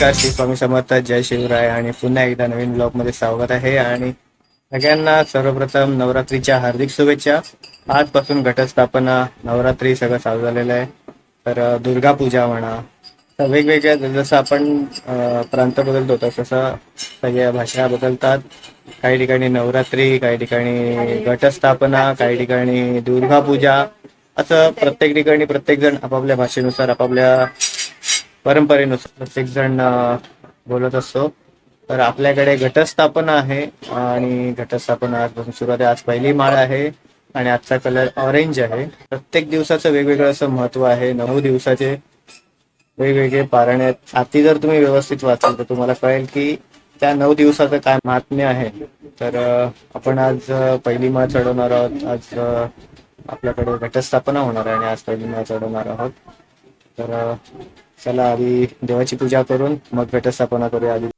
नमस्कार श्री स्वामी समर्थ जय शिवराय आणि पुन्हा एकदा नवीन ब्लॉगमध्ये स्वागत आहे आणि सगळ्यांना सर्वप्रथम नवरात्रीच्या हार्दिक शुभेच्छा. आजपासून घटस्थापना नवरात्री सगळं चालू झालेलं आहे. तर दुर्गा पूजा म्हणा तर वेगवेगळ्या जसं आपण प्रांत बदलतो तसं सगळ्या भाषा बदलतात. काही ठिकाणी नवरात्री काही ठिकाणी घटस्थापना काही ठिकाणी दुर्गा पूजा असं प्रत्येक ठिकाणी प्रत्येक जण आपापल्या भाषेनुसार आपापल्या परंपरेनुसार प्रत्येक जण बोलत असतो. तर आपल्याकडे घटस्थापना आहे आणि घटस्थापना आजपासून सुरुवात आहे. आज पहिली माळ आहे आणि आजचा कलर ऑरेंज आहे. प्रत्येक दिवसाचं वेगवेगळं असं महत्त्व आहे. नऊ दिवसाचे वेगवेगळे पारायण आहेत. आधी जर तुम्ही व्यवस्थित वाचाल तर तुम्हाला कळेल की त्या नऊ दिवसाचं काय महात्म्य आहे. तर आपण आज पहिली माळ चढवणार आहोत. आज आपल्याकडे घटस्थापना होणार आहे आणि आज पहिली माळ चढवणार आहोत. तर चला आधी देवाची पूजा करून मग घटस्थापना करूया आधी.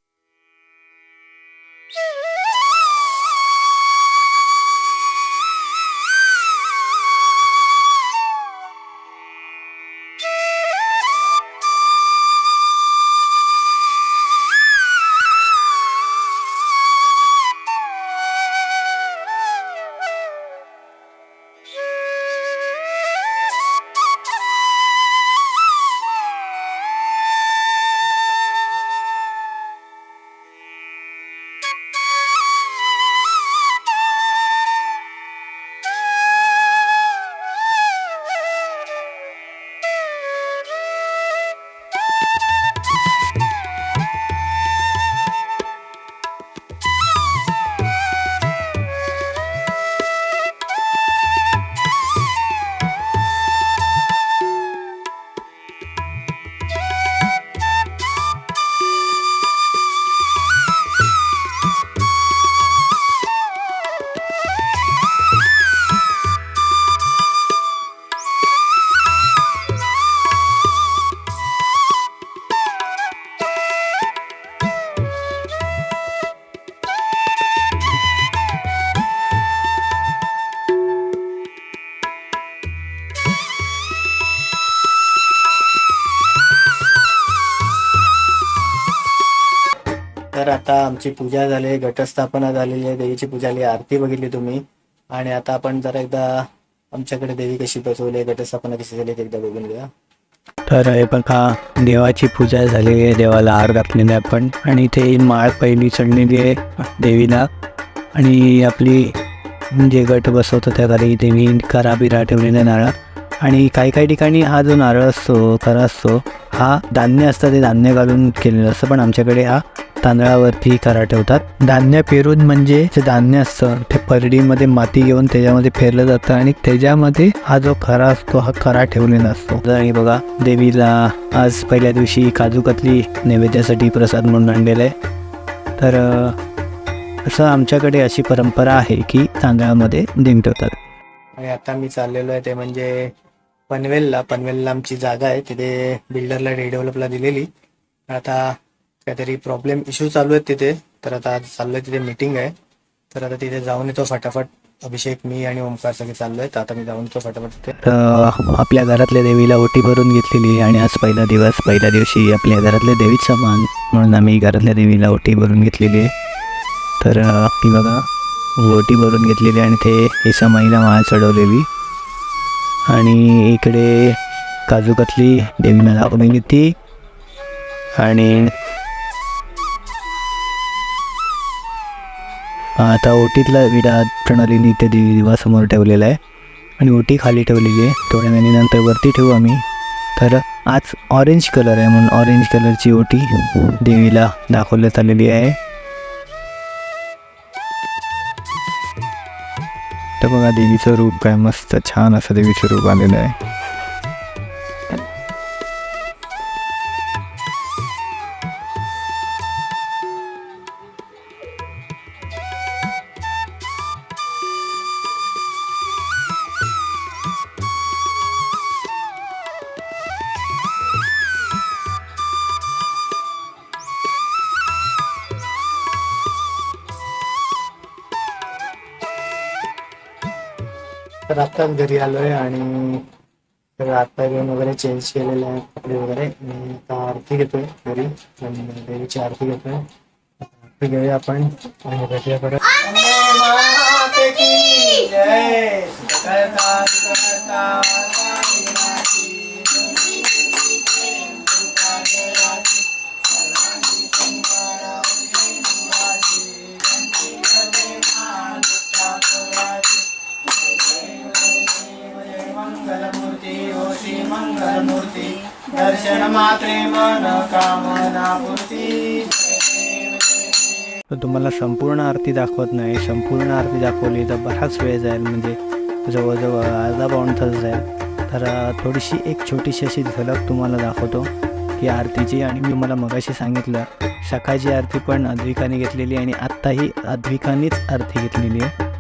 आमची पूजा झाली घटस्थापना झालेली आहे देवीची पूजा झाली आरती बघितली तुम्ही. आणि आता आपण जरा एकदा आमच्याकडे देवी कशी बसवली आहे घटस्थापना कशी झाली ते एकदा बघून घ्या तर हे बघा देवाची पूजा झालेली आहे देवाला हार घातलेला आहे आपण. आणि इथे माळ पहिली चढलेली आहे देवीला. आणि आपली जे गट बसवतो त्या खाली देवी करा बिरा ठेवलेला नारळ. आणि काही काही ठिकाणी हा जो नारळ असतो खरा असतो हा धान्य असतं ते धान्य घालून केलेलं असतं. पण आमच्याकडे हा तांदळावरती करा ठेवतात. धान्य पेरून म्हणजे जे धान्य असतं ते परडीमध्ये माती घेऊन त्याच्यामध्ये फेरलं जातं आणि त्याच्यामध्ये हा जो खरा असतो हा खरा ठेवलेला असतो. आणि बघा देवीला आज पहिल्या दिवशी काजू कतली नैवेद्यासाठी प्रसाद म्हणून आणलेला आहे. तर असं आमच्याकडे अशी परंपरा आहे की तांदळामध्ये दिन ठेवतात. आणि आता मी चाललेलो आहे ते म्हणजे पनवेलला. पनवेलला आमची जागा आहे तिथे बिल्डरला डेव्हलपला दिलेली. आता काहीतरी प्रॉब्लेम इश्यू चालू आहेत तिथे. तर आता आज चाललोय तिथे मीटिंग आहे. तर आता तिथे जाऊन येतो फटाफट. अभिषेक मी आणि ओमकार सगळे चाललोय. तर आता मी जाऊन येतो फटाफट तिथे. तर आपल्या घरातल्या देवीला ओटी भरून घेतलेली आणि आज पहिला दिवस. पहिल्या दिवशी आपल्या घरातल्या देवीचा मान म्हणून आम्ही घरातल्या देवीला ओटी भरून घेतलेली आहे. तर अं, ही बघा ओटी भरून घेतलेली आणि ते हे समाईला माळ चढवलेली. आणि इकडे काजूकतली देवी देवीला दाखवून घेतली आणि आता ओटीतला विडा प्रणालीने इथे देवी दिवासमोर ठेवलेला आहे. आणि ओटी खाली ठेवलेली आहे. थोड्या महिन्यानंतर वरती ठेवू आम्ही. तर आज ऑरेंज कलर आहे म्हणून ऑरेंज कलरची ओटी देवीला दाखवण्यात आलेली आहे. तर बघा देवीचं रूप काय मस्त छान असं देवीचं रूप आलेलं आहे. तर आत्ताच घरी आलोय आणि सगळं आत्ता घेऊन वगैरे चेंज केलेले आहे कपडे वगैरे आणि आता आरती घेतोय घरी आणि देवीची आरती घेतोय आरती घेऊया आपण आणि भेटूया परत मंगलमूर्ती मंगलमूर्ती दर्शन मात्रे मन कामना पूर्ती तुम्हाला संपूर्ण आरती दाखवत नाही संपूर्ण आरती दाखवली तर बराच वेळ जाईल म्हणजे जवळजवळ अर्धा पाऊण तास जाईल. तर थोडीशी एक छोटीशी अशी झलक तुम्हाला दाखवतो की आरतीची आणि मी मला मगाशी सांगितलं सकाळची आरती पण अद्विकाने घेतलेली आणि आत्ताही अद्विकानेच आरती घेतलेली आहे.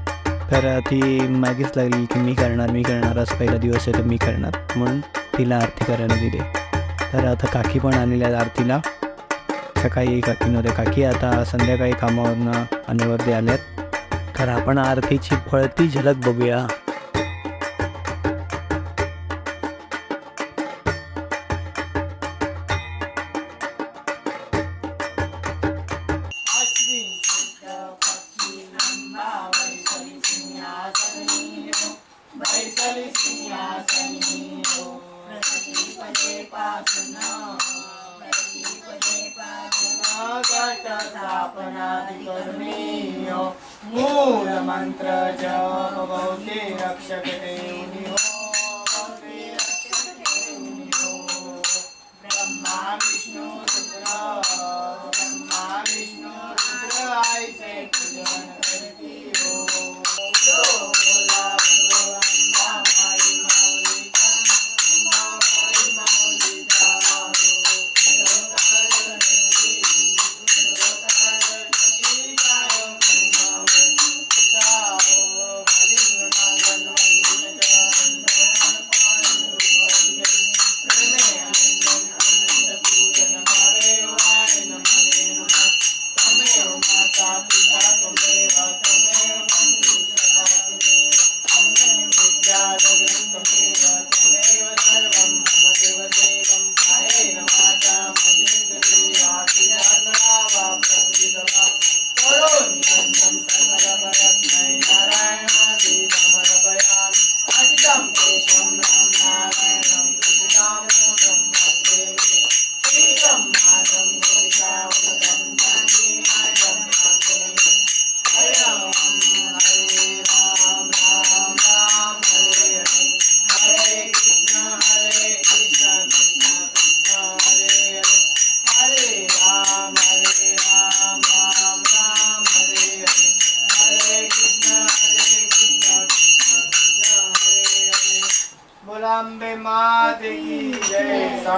तर ती मागेच लागली की मी करणार मी करणार आज पहिला दिवस आहे तर मी करणार. म्हणून तिला आरती करायला दिली तर आता काकी पण आलेल्या आहेत आरतीला. सकाळी काकी नव्हते काकी आता संध्याकाळी कामावरनं आणि वरती आल्यात तर आपण आरतीची फळती झलक बघूया.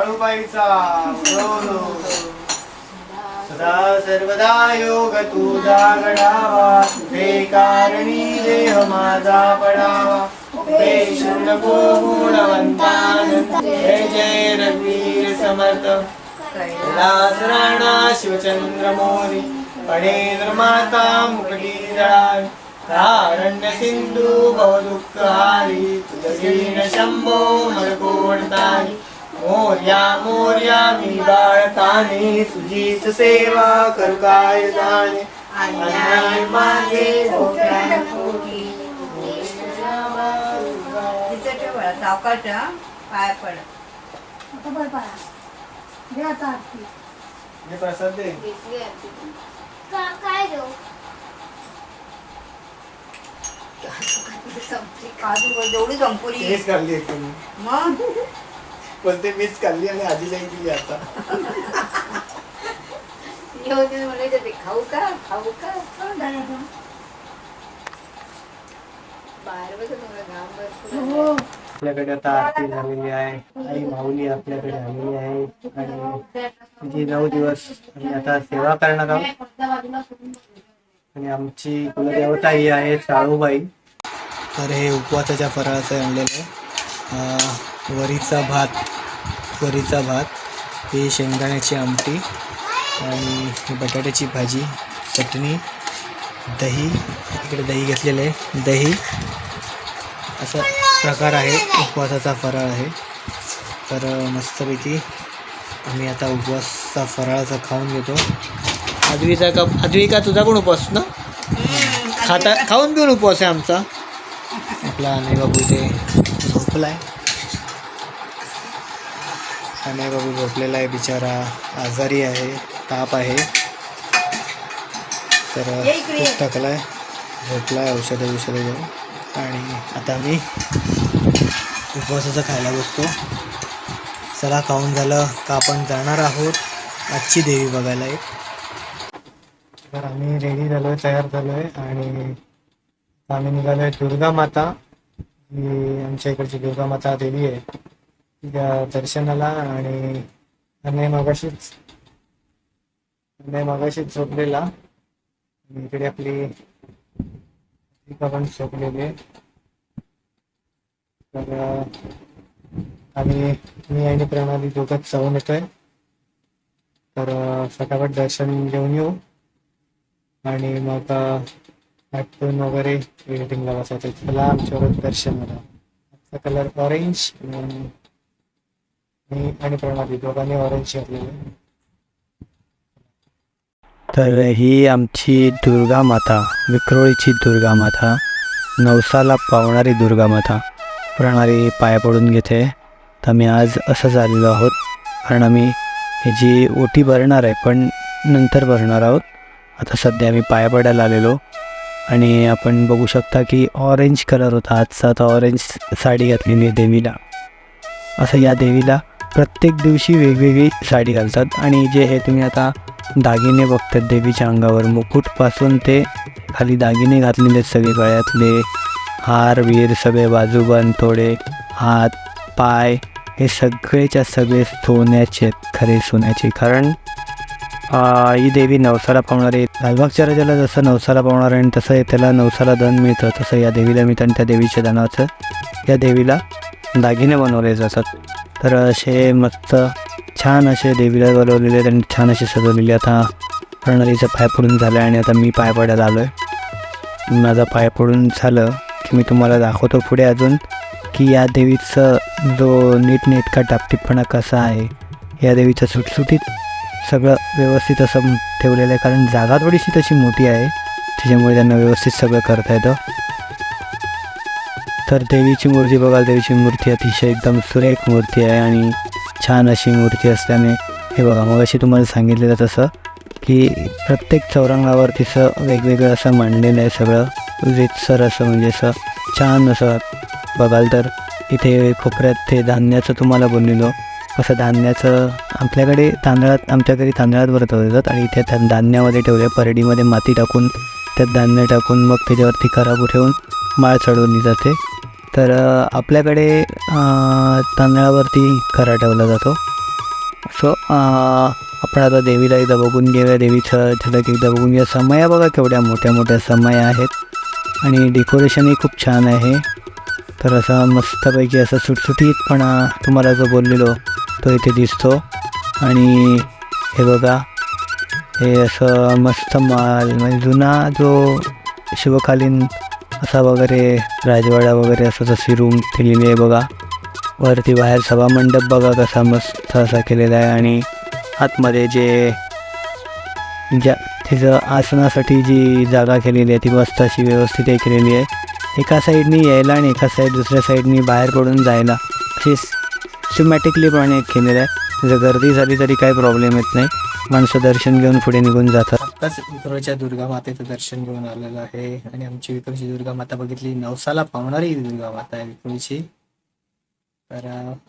काळूबाईचा हो, हो. सदा सर्वदा योग तुझा घडावा हे कारणी देह माझा पडावा. पेशू नको गुणवंतानंद जय जय रघुवीर समर्थ. कैलास राणा शिवचंद्र मोरी पडेंद्र माता मुकली जळावी तारण्य सिंधू बहुदुःख हारी. तुझीन शंभो मळकोडतानी मोर्या मोर्या मी बाळताने तुझीच सेवा करू काय जाणे अन्याय माझे धोक्यात पोटी. तिचं ठेव सावकाश. पाय पड. आता बरं पडा दे आता आरती. हे प्रसाद दे. का काय देऊ काजू जेवढी संपुरी मग? पण ते मीच काढली आणि आजीला एक दिली आता. खाऊ का? खाऊ का? कोण झालं तो? बाहेर बघ तुम्हाला घाम भरपूर हो. आपल्याकडे आता आरती झालेली आहे. आई माऊली आपल्याकडे आलेली आहे. आणि तिची नऊ दिवस आम्ही आता सेवा करणार आहोत. आणि आमची कुलदेवता ही आहे साळूबाई तर हे उपवासाच्या फराळाचं आणलेलं आहे. अं, वरीचा भात. वरीचा भात ही शेंगदाण्याची आमटी आणि बटाट्याची भाजी चटणी दही. इकडे दही घेतलेलं आहे. दही. असा प्रकार आहे. उपवासाचा फराळ आहे. तर मस्तपैकी आम्ही आता उपवासचा फराळाचा खाऊन घेतो. आदवीचा का आदविका तुझा पण उपवास ना? खाता खाऊन पिऊन उपवास आहे आमचा. आपला अनय बाबू इथे झोपला आहे अनय बाबू झोपलेला आहे बिचारा. आजारी आहे ताप आहे. तर. खूप थकला आहे झोपला आहे औषधं औषधं घेऊन. आणि आता मी उपवासाचं खायला बसतो. चला खाऊन झालं का आपण जाणार आहोत? आजची देवी बघायला एक. तर आम्ही रेडी झालोय तयार झालोय. आणि आम्ही निघालोय दुर्गा माता ही आमच्या इकडची दुर्गा माता देवी आहे. दर्शनाला आणि अन्य मागाशीच अन्य मागाशीच झोपलेला. आणि इकडे आपली पण झोपलेली. आहे तर आम्ही मी आणि प्रणाली दोघंच जाऊन येतोय. तर फटाफट दर्शन घेऊन येऊ. आणि मग आटून वगैरे एडिटिंगला बसायचं. चला आमच्यावर दर्शन मला आजचा कलर ऑरेंज मी आणि प्रणाली दोघांनी ऑरेंज घातलेले तर ही आमची दुर्गा माता विक्रोळीची दुर्गा माता नवसाला पावणारी दुर्गा माता. प्रणाली पाया पडून घेते. तर आम्ही आज असं आलेलो आहोत. कारण आम्ही जी ओटी भरणार आहे पण नंतर भरणार आहोत. आता सध्या आम्ही पाया पडायला आलेलो. आणि आपण बघू शकता की ऑरेंज कलर होता. आजचा आता ऑरेंज साडी घातलेली देवीला. असं या देवीला प्रत्येक दिवशी वेगवेगळी साडी घालतात. आणि जे हे तुम्ही आता दागिने बघतात देवीच्या अंगावर मुकुटपासून ते खाली दागिने घातलेले आहेत सगळे गळ्यातले. हार वीर सगळे बाजूबंद थोडे हात पाय हे सगळेच्या सगळे सोन्याचे आहेत खरे सोन्याचे. कारण ही देवी नवसाला पावणारे लालबागच्या राजाला जसं नवसाला पावणार आहे आणि तसं त्याला नवसाला धन मिळतं. तसं या देवीला मिळतं आणि त्या देवीच्या धनाचं या देवीला दागिने बनवले जातात. तर असे मस्त छान असे देवीला बनवलेले त्यांनी छान असे सजवलेले आता प्रणालीचा पाय पडून झालं आणि आता मी पाय पडायला आलो आहे माझा पाय पडून झालं की मी तुम्हाला दाखवतो पुढे अजून की या देवीचं जो नीटनेटका टापटीपणा कसा आहे या देवीचं सुटसुटीत सगळं व्यवस्थित असं ठेवलेलं आहे. कारण जागा थोडीशी तशी मोठी आहे त्याच्यामुळे त्यांना व्यवस्थित सगळं करता येतं. तर देवीची मूर्ती बघाल देवीची मूर्ती अतिशय एकदम सुरेख मूर्ती आहे आणि छान अशी मूर्ती असल्याने हे बघा मग अशी तुम्हाला सांगितलेलं तसं की प्रत्येक चौरंगावर तिचं वेगवेगळं असं मांडलेलं आहे सगळं रितसर असं म्हणजे असं छान असं बघाल तर इथे खोपऱ्यात ते धान्याचं तुम्हाला बोललेलो असं धान्याचं आपल्याकडे तांदळात आमच्या घरी तांदळात भरत येतात आणि इथे त्या धान्यामध्ये ठेवले परडीमध्ये माती टाकून त्यात धान्य टाकून मग त्याच्यावरती खराब ठेवून माळ चढवली जाते. तर आपल्याकडे तांदळावरती खरा ठेवला जातो. सो आपण आता देवीला एकदा बघून घेऊया. देवीचं झलक एकदा बघून घेऊया. समया बघा केवढ्या मोठ्या मोठ्या समया आहेत. आणि डेकोरेशनही खूप छान आहे. तर असा मस्तपैकी असं सुटसुटीतपणा तुम्हाला जो बोललेलो तो इथे दिसतो. आणि हे बघा हे असं मस्त माल म्हणजे जुना जो शिवकालीन असा वगैरे राजवाडा वगैरे असं तशी रूम केलेली आहे बघा. वरती बाहेर सभामंडप बघा कसा मस्त असा केलेला आहे आणि आतमध्ये जे ज्या तिचं आसनासाठी जी जागा केलेली आहे ती मस्त अशी व्यवस्थित आहे केलेली आहे. एका साईडनी यायला आणि एका साईड दुसऱ्या साईडनी बाहेर पडून जायला. अशी सिमॅटिकली पण केलेलं आहे. जर गर्दी झाली तरी काही प्रॉब्लेम येत नाही. माणसं दर्शन घेऊन पुढे निघून जातात. आत्ताच विक्रोळच्या दुर्गा मातेचं दर्शन घेऊन आलेलं आहे. आणि आमची विक्रोळची दुर्गा माता बघितली नवसाला पावणारी दुर्गा माता आहे विक्रोळची तर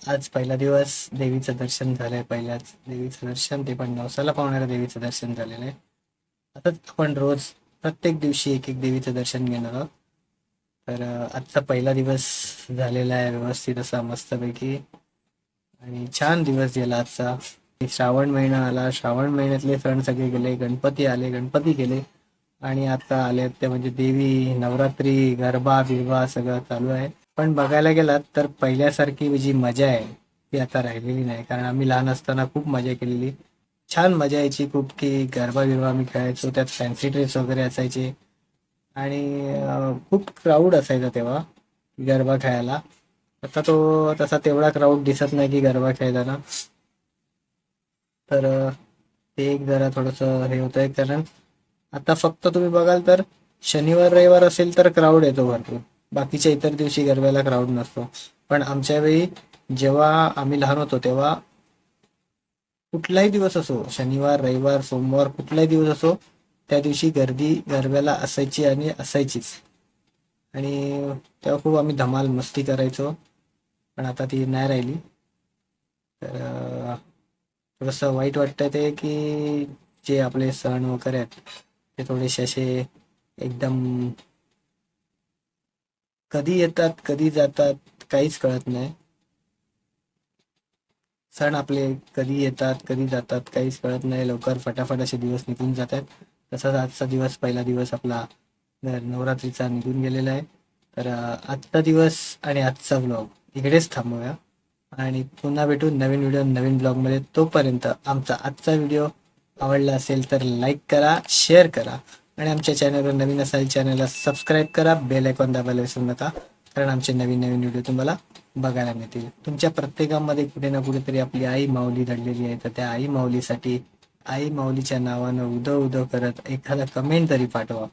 आज पहिला दिवस देवीचं दर्शन झालंय पहिल्याच देवीचं दर्शन ते पण नवसाला पावणाऱ्या देवीचं दर्शन झालेलं आहे. आता आपण रोज प्रत्येक दिवशी एक एक देवीचं दर्शन घेणार आहोत. तर आजचा पहिला दिवस झालेला आहे व्यवस्थित असा मस्तपैकी. आणि छान दिवस गेला आजचा. श्रावण महिना आला. श्रावण महिन्यातले सण सगळे गेले. गणपती आले गणपती गेले. आणि आता आले ते म्हणजे देवी नवरात्री गरबा बिरबा सगळं चालू आहे. पण बघायला गेलात तर पहिल्यासारखी जी मजा आहे ती आता राहिलेली नाही. कारण आम्ही लहान असताना खूप मजा केलेली. छान मजा यायची खूप की गरबा बिरबा आम्ही खेळायचो. त्यात फॅन्सी ड्रेस वगैरे असायचे. आणि खूप क्राऊड असायचा तेव्हा गरबा खेळायला. आता तो तसा तेवढा क्राऊड दिसत नाही की गरबा खेळताना. तर ते एक जरा थोडंसं हे होतंय कारण. आता फक्त तुम्ही बघाल तर शनिवार रविवार असेल तर क्राऊड येतो भरपूर. बाकीच्या इतर दिवशी गरब्याला क्राऊड नसतो. पण आमच्या वेळी जेव्हा आम्ही लहान होतो तेव्हा कुठलाही दिवस असो शनिवार रविवार सोमवार कुठलाही दिवस असो त्या दिवशी गर्दी गरब्याला असायची आणि असायचीच. आणि तेव्हा खूप आम्ही धमाल मस्ती करायचो. पण आता ती नाही राहिली. तर थोडंसं वाईट वाटतं ते की जे आपले सण वगैरे आहेत ते थोडेसे असे एकदम कधी येतात कधी जातात काहीच कळत नाही. सण आपले कधी येतात कधी जातात काहीच कळत नाही. लवकर फटाफट असे दिवस निघून जातात. तसाच आजचा दिवस पहिला दिवस आपला नवरात्रीचा निघून गेलेला आहे. तर आजचा दिवस आणि आजचा ब्लॉग इकडेच थांबूया. आणि पुन्हा भेटू नवीन व्हिडिओ नवीन ब्लॉगमध्ये तोपर्यंत आमचा आजचा व्हिडिओ आवडला असेल तर लाईक करा शेअर करा. आणि आमच्या चॅनलवर नवीन असाल चॅनलला सबस्क्राईब करा. बेल आयकॉन दाबायला विसरू नका. कारण आमचे नवीन नवीन व्हिडिओ तुम्हाला बघायला मिळतील. तुमच्या प्रत्येकामध्ये कुठे ना कुठेतरी आपली आई माऊली दडलेली आहे. तर त्या आई माऊलीसाठी आई माऊलीच्या नावानं उदो उदो करत एखादा कमेंट तरी पाठवा.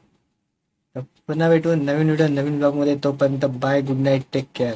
पुन्हा भेटू नवीन व्हिडिओ नवीन ब्लॉगमध्ये तोपर्यंत bye good night take care